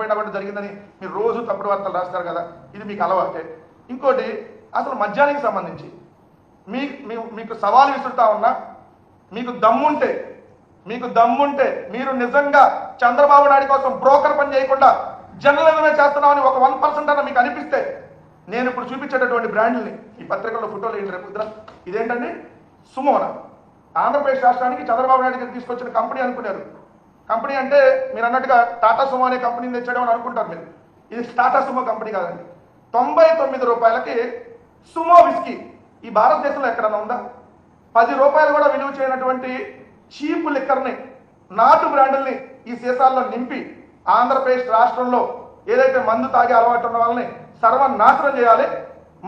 చనిపోయిన కూడా జరిగిందని మీరు రోజు తప్పుడు వార్తలు రాస్తారు కదా ఇది మీకు అలవాటే. ఇంకోటి అసలు మద్యానికి సంబంధించి మీ మీ- మీకు సవాలు విసురుతా ఉన్నా మీకు దమ్ముంటే మీకు దమ్ముంటే మీరు నిజంగా చంద్రబాబు నాయుడు కోసం బ్రోకర్ పని చేయకుండా జర్నలిజమే చేస్తున్నామని ఒక వన్ పర్సెంట్ అన్న మీకు అనిపిస్తే నేను ఇప్పుడు చూపించేటటువంటి బ్రాండ్ని ఈ పత్రికల్లో ఫోటోలు ఏంటి రేపు ఇదేంటండి? సుమోన. ఆంధ్రప్రదేశ్ రాష్ట్రానికి చంద్రబాబు నాయుడు గారు తీసుకొచ్చిన కంపెనీ అనుకున్నారు. కంపెనీ అంటే మీరు అన్నట్టుగా టాటా సుమో అనే కంపెనీని తెచ్చాడు అని అనుకుంటారు మీరు. ఇది టాటా సుమో కంపెనీ కాదండి. తొంభై తొమ్మిది రూపాయలకి సుమో విస్కీ ఈ భారతదేశంలో ఎక్కడన్నా ఉందా? పది రూపాయలు కూడా విలువ చేయనటువంటి చీప్ లిక్కర్ని నాటు బ్రాండుల్ని ఈ సీసాల్లో నింపి ఆంధ్రప్రదేశ్ రాష్ట్రంలో ఏదైతే మందు తాగే అలవాటు ఉన్న వాళ్ళని సర్వనాశనం చేయాలి.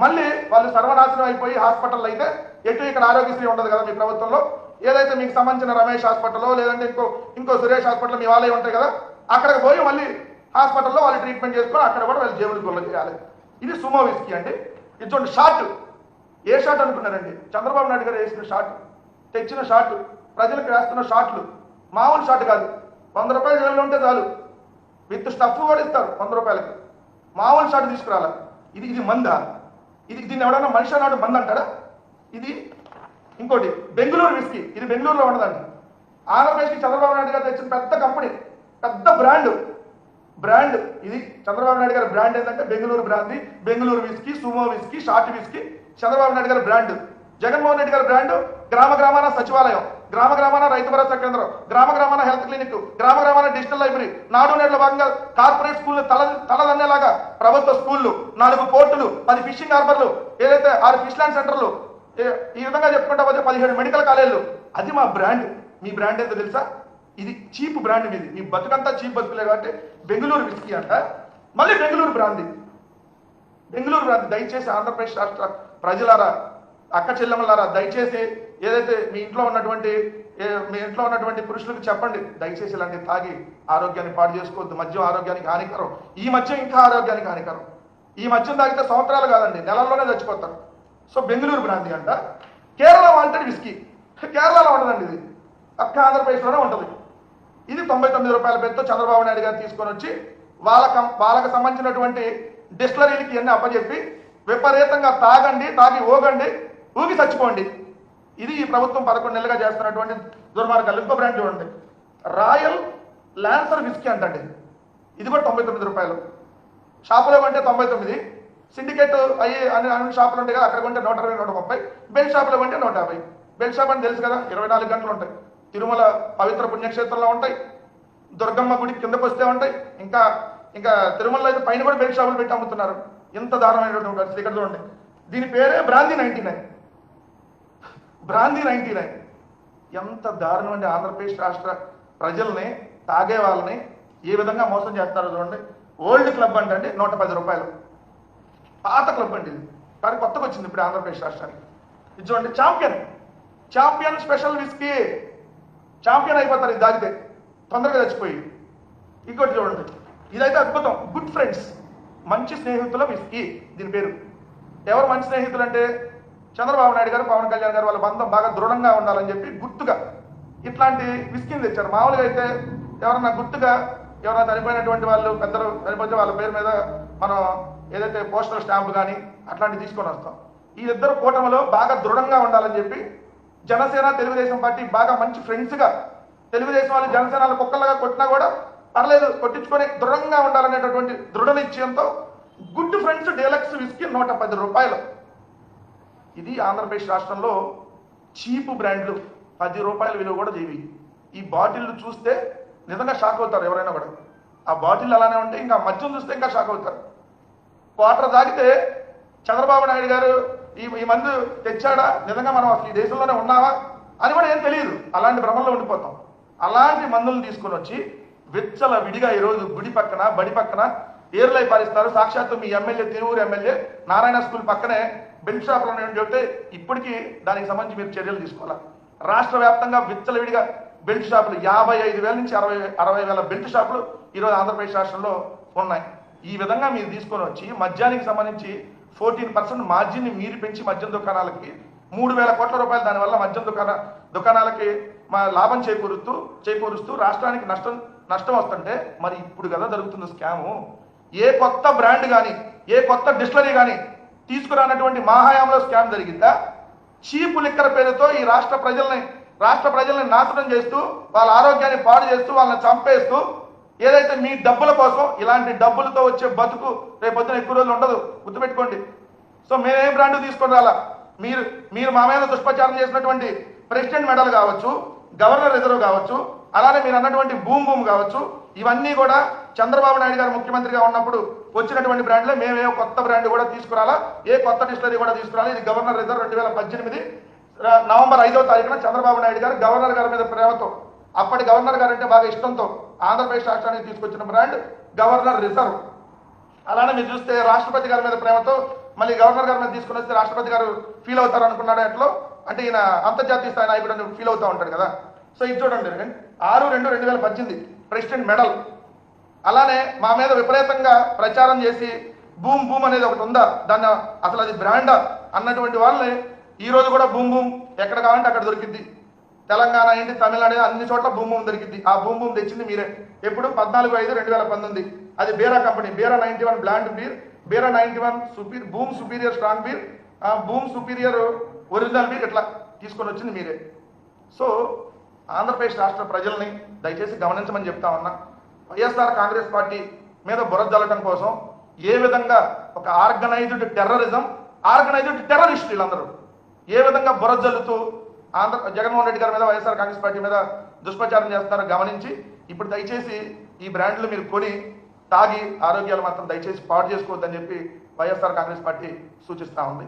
మళ్ళీ వాళ్ళు సర్వనాశనం అయిపోయి హాస్పిటల్ అయితే ఎటు ఇక్కడ ఆరోగ్యశ్రీ ఉండదు కదా మీ ప్రభుత్వంలో. ఏదైతే మీకు సంబంధించిన రమేష్ హాస్పిటల్లో లేదంటే ఇంకో ఇంకో సురేష్ హాస్పిటల్ మీ వాళ్ళే ఉంటాయి కదా అక్కడికి పోయి మళ్ళీ హాస్పిటల్లో వాళ్ళు ట్రీట్మెంట్ చేసుకొని అక్కడ కూడా వాళ్ళు జేబులు గొల్ల చేయాలి. ఇది సుమో విస్కీ అండి. ఇది చూడండి షార్ట్ ఏ షార్ట్ అనుకున్నారండి? చంద్రబాబు నాయుడు గారు వేసిన షార్ట్ తెచ్చిన షార్ట్ ప్రజలకు వేస్తున్న షార్ట్లు మామూలు షాట్ కాదు. వంద రూపాయలు జేబులో ఉంటే చాలు. విత్ స్టఫ్ కూడా ఇస్తారు వంద రూపాయలకి. మామూలు షాట్ తీసుకురాల? ఇది ఇది మందా? ఇది దీన్ని ఎవడన్నా మనిషి అన్నాడు మంద అంటాడా ఇది ఇంకోటి బెంగళూరు విస్కీ ఇది బెంగళూరులో ఉండదండి. ఆంధ్రప్రదేశ్కి చంద్రబాబు నాయుడు గారు తెచ్చిన పెద్ద కంపెనీ పెద్ద బ్రాండ్ బ్రాండ్ ఇది చంద్రబాబు నాయుడు గారి బ్రాండ్ ఏంటంటే Bengaluru brand Bengaluru whisky sumo whisky short whisky Chandrababu Naidu గారి బ్రాండ్ జగన్మోహన్ రెడ్డి గారి బ్రాండ్ గ్రామ గ్రామాన సచివాలయం. గ్రామ గ్రామాన రైతు భరోసా కేంద్రం. గ్రామ గ్రామాన హెల్త్ క్లినిక్ గ్రామ గ్రామాన డిజిటల్ లైబ్రరీ నాడు నేడులో భాగంగా కార్పొరేట్ స్కూల్ తల తలదన్నేలాగా ప్రభుత్వ స్కూళ్ళు నాలుగు పోర్టులు పది ఫిషింగ్ హార్బర్లు ఏదైతే ఆరు ఫిష్ ల్యాండ్ సెంటర్లు ఈ విధంగా చెప్పుకుంటా పోతే పదిహేడు మెడికల్ కాలేజీలు. అది మా బ్రాండ్. మీ బ్రాండ్ ఏంటో తెలుసా? ఇది చీప్ బ్రాండ్ మీది. మీ బతుకంతా చీప్ బతుకులే కాబట్టి బెంగళూరు విస్కీ అంట. మళ్ళీ బెంగళూరు బ్రాండ్ బెంగళూరు బ్రాండ్ దయచేసి ఆంధ్రప్రదేశ్ రాష్ట్ర ప్రజలారా అక్క చెల్లెమ్మలారా దయచేసి ఏదైతే మీ ఇంట్లో ఉన్నటువంటి మీ ఇంట్లో ఉన్నటువంటి పురుషులకు చెప్పండి. దయచేసి ఇలాంటి తాగి ఆరోగ్యాన్ని పాడు చేసుకోవద్దు. మద్యం ఆరోగ్యానికి హానికరం. ఈ మద్యం ఇంకా ఆరోగ్యానికి హానికరం. ఈ మద్యం తాగితే సంవత్సరాలు కాదండి. నెలల్లోనే చచ్చిపోతారు. సో బెంగళూరు బ్రాంది అంట. Kerala wanted whisky. కేరళలో ఉండదండి ఇది. అక్క ఆంధ్రప్రదేశ్లోనే ఉంటుంది. ఇది తొంభై తొమ్మిది రూపాయల పేరుతో చంద్రబాబు నాయుడు గారు తీసుకొని వచ్చి వాళ్ళ కం- వాళ్ళకి సంబంధించినటువంటి డిస్టిలరీలకి ఇవన్నీ అప్పచెప్పి విపరీతంగా తాగండి తాగి ఓగండి ఊగి చచ్చిపోండి. ఇది ఈ ప్రభుత్వం పదకొండు నెలలుగా చేస్తున్నటువంటి దుర్మార్గాలు. ఇంకో బ్రాండ్ చూడండి. రాయల్ లాన్సర్ విస్కీ అంటండి. ఇది కూడా తొంభై తొమ్మిది రూపాయలు. షాపులో కంటే తొంభై తొమ్మిది. సిండికేట్ అయ్యే అన్ని అన్ని షాపులు ఉంటాయి కదా అక్కడ కొంటే నూట ఇరవై నూట ముప్పై. బెల్ షాపులో కొంటే నూట యాభై. బెల్ షాప్ అని తెలుసు కదా ఇరవై నాలుగు గంటలు ఉంటాయి. తిరుమల పవిత్ర పుణ్యక్షేత్రంలో ఉంటాయి. దుర్గమ్మ గుడి కిందకు వస్తే ఉంటాయి. ఇంకా ఇంకా తిరుమలలో అయితే పైన కూడా బెల్ షాపులు పెట్టి అమ్ముతున్నారు. ఎంత దారుణమైనటువంటి శ్రీకర్ చూడండి. దీని పేరే brandy ninety nine. Brandy ninety nine. ఎంత దారుణం అండి ఆంధ్రప్రదేశ్ రాష్ట్ర ప్రజల్ని తాగే వాళ్ళని ఏ విధంగా మోసం చేస్తారో చూడండి. ఓల్డ్ క్లబ్ అంటే నూట పది రూపాయలు. పాత క్లబ్ అండి ఇది. కానీ కొత్తగా వచ్చింది ఇప్పుడు ఆంధ్రప్రదేశ్ రాష్ట్రానికి. ఇది చూడండి champion. Champion special whisky. Champion అయిపోతారు ఇది తాగితే తొందరగా చచ్చిపోయి. ఇంకోటి చూడండి. ఇదైతే అద్భుతం. గుడ్ ఫ్రెండ్స్ మంచి స్నేహితుల విస్కీ. దీని పేరు. ఎవరు మంచి స్నేహితులు అంటే చంద్రబాబు నాయుడు గారు పవన్ కళ్యాణ్ గారు వాళ్ళ బంధం బాగా దృఢంగా ఉండాలని చెప్పి గుర్తుగా ఇట్లాంటి విస్కీని తెచ్చారు. మామూలుగా అయితే ఎవరన్నా గుర్తుగా ఎవరైనా చనిపోయినటువంటి వాళ్ళు పెద్దలు చనిపోతే వాళ్ళ పేరు మీద మనం ఏదైతే పోస్టల్ స్టాంప్ కానీ అట్లాంటివి తీసుకొని వస్తాం. ఈ ఇద్దరు కూటమిలో బాగా దృఢంగా ఉండాలని చెప్పి జనసేన తెలుగుదేశం పార్టీ బాగా మంచి ఫ్రెండ్స్గా తెలుగుదేశం వాళ్ళు జనసేనలు కుక్కలుగా కొట్టినా కూడా పర్లేదు కొట్టించుకొని దృఢంగా ఉండాలనేటటువంటి దృఢ నిశ్చయంతో గుడ్ ఫ్రెండ్స్ డీలక్స్ విస్కీ నూట పది రూపాయలు. ఇది ఆంధ్రప్రదేశ్ రాష్ట్రంలో చీప్ బ్రాండ్లు పది రూపాయల విలువ కూడా చేవి ఈ బాటిల్లు చూస్తే నిజంగా షాక్ అవుతారు ఎవరైనా కూడా. ఆ బాటిల్ అలానే ఉంటే ఇంకా మద్యం చూస్తే ఇంకా షాక్ అవుతారు. క్వార్టర్ తాగితే చంద్రబాబు నాయుడు గారు ఈ ఈ మందు తెచ్చాడా? నిజంగా మనం అసలు ఈ దేశంలోనే ఉన్నావా అని కూడా ఏం తెలియదు. అలాంటి భ్రమంలో ఉండిపోతాం. అలాంటి మందులను తీసుకొని వచ్చి విచ్చల విడిగా ఈరోజు గుడి పక్కన బడి పక్కన ఏర్లై పాలిస్తారు. సాక్షాత్తు మీ MLA Tiruvuru MLA Narayana school పక్కనే బెల్ట్ షాప్లో ఉన్నాయని చెప్తే ఇప్పటికీ దానికి సంబంధించి మీరు చర్యలు తీసుకోవాలి? రాష్ట్ర వ్యాప్తంగా విచ్చల విడిగా బెల్ట్ షాపులు యాభై ఐదు వేల నుంచి అరవై అరవై వేల బెల్ట్ షాపులు ఈరోజు ఆంధ్రప్రదేశ్ రాష్ట్రంలో ఉన్నాయి. ఈ విధంగా మీరు తీసుకొని వచ్చి మద్యానికి సంబంధించి ఫోర్టీన్ పర్సెంట్ మార్జిన్ మీరు పెంచి మద్యం దుకాణాలకి మూడు వేల కోట్ల రూపాయలు దానివల్ల మద్యం దుకాణ దుకాణాలకి మా లాభం చేకూరుస్తూ చేకూరుస్తూ రాష్ట్రానికి నష్టం నష్టం వస్తుంటే మరి ఇప్పుడు కదా జరుగుతుంది స్కాము. ఏ కొత్త బ్రాండ్ కానీ ఏ కొత్త డిస్టిలరీ కానీ తీసుకురానటువంటి మాహాయాంలో స్కామ్ జరిగిందా? చీపు లిక్కర పేరుతో ఈ రాష్ట్ర ప్రజల్ని రాష్ట్ర ప్రజల్ని నాశనం చేస్తూ వాళ్ళ ఆరోగ్యాన్ని పాడు చేస్తూ వాళ్ళని చంపేస్తూ ఏదైతే మీ డబ్బుల కోసం ఇలాంటి డబ్బులతో వచ్చే బతుకు రేపొద్దున ఎక్కువ రోజులు ఉండదు గుర్తుపెట్టుకోండి. సో మేమే బ్రాండ్ తీసుకొని రాలా? మీరు మీరు మా మీద దుష్ప్రచారం చేసినటువంటి ప్రెసిడెంట్ మెడల్ కావచ్చు గవర్నర్ రిజర్వ్ కావచ్చు అలానే మీరు అన్నటువంటి భూమి భూమి కావచ్చు ఇవన్నీ కూడా చంద్రబాబు నాయుడు గారు ముఖ్యమంత్రిగా ఉన్నప్పుడు వచ్చినటువంటి బ్రాండ్లే మేము ఏ కొత్త బ్రాండ్ కూడా తీసుకురాలా. ఏ కొత్త డిస్టరీ కూడా తీసుకురాలి. ఇది గవర్నర్ రిజర్వ్ రెండు వేల పద్దెనిమిది నవంబర్ ఐదవ తారీఖున చంద్రబాబు నాయుడు గారు గవర్నర్ గారి మీద ప్రేమతో అప్పటి గవర్నర్ గారు అంటే బాగా ఇష్టంతో ఆంధ్రప్రదేశ్ రాష్ట్రానికి తీసుకొచ్చిన బ్రాండ్ గవర్నర్ రిజర్వ్. అలానే మీరు చూస్తే రాష్ట్రపతి గారి మీద ప్రేమతో మళ్ళీ గవర్నర్ గారి మీద తీసుకుని వస్తే రాష్ట్రపతి గారు ఫీల్ అవుతారు అనుకున్నాడు ఎట్లో. అంటే ఈయన అంతర్జాతీయ స్థాయి నాయకుడు అని ఫీల్ అవుతూ ఉంటాడు కదా. సో ఇది చూడండి ఆరు రెండు రెండు వేల పద్దెనిమిది ప్రెసిడెంట్ మెడల్. అలానే మా మీద విపరీతంగా ప్రచారం చేసి బూమ్ బూమ్ అనేది ఒకటి ఉందా? దాన్ని అసలు అది బ్రాండా? అన్నటువంటి వాళ్ళని ఈరోజు కూడా బూమ్ బూమ్ ఎక్కడ కావాలంటే అక్కడ దొరికింది తెలంగాణ ఏంటి తమిళనాడు అన్ని చోట్ల భూమి దొరికింది ఆ భూమి తెచ్చింది మీరే. ఎప్పుడు? పద్నాలుగు ఐదు రెండు వేల పంతొమ్మిది. అది Bira company. Bira ninety one blonde beer Bira ninety one super boom superior strong beer boom superior original beer ఇట్లా తీసుకొని వచ్చింది మీరే. సో ఆంధ్రప్రదేశ్ రాష్ట్ర ప్రజల్ని దయచేసి గమనించమని చెప్తా ఉన్నా. వైఎస్ఆర్ కాంగ్రెస్ పార్టీ మీద బురద జల్లటం కోసం ఏ విధంగా ఒక ఆర్గనైజ్డ్ టెర్రరిజం ఆర్గనైజ్డ్ టెర్రరిస్ట్ వీళ్ళందరూ ఏ విధంగా బురద జల్లుతూ ఆంధ్ర జగన్మోహన్ రెడ్డి గారి మీద వైఎస్ఆర్ కాంగ్రెస్ పార్టీ మీద దుష్ప్రచారం చేస్తున్నారో గమనించి ఇప్పుడు దయచేసి ఈ బ్రాండ్లు మీరు కొని తాగి ఆరోగ్యాలు మాత్రం దయచేసి పాడు చేసుకోవద్దని చెప్పి వైఎస్ఆర్ కాంగ్రెస్ పార్టీ సూచిస్తా ఉంది.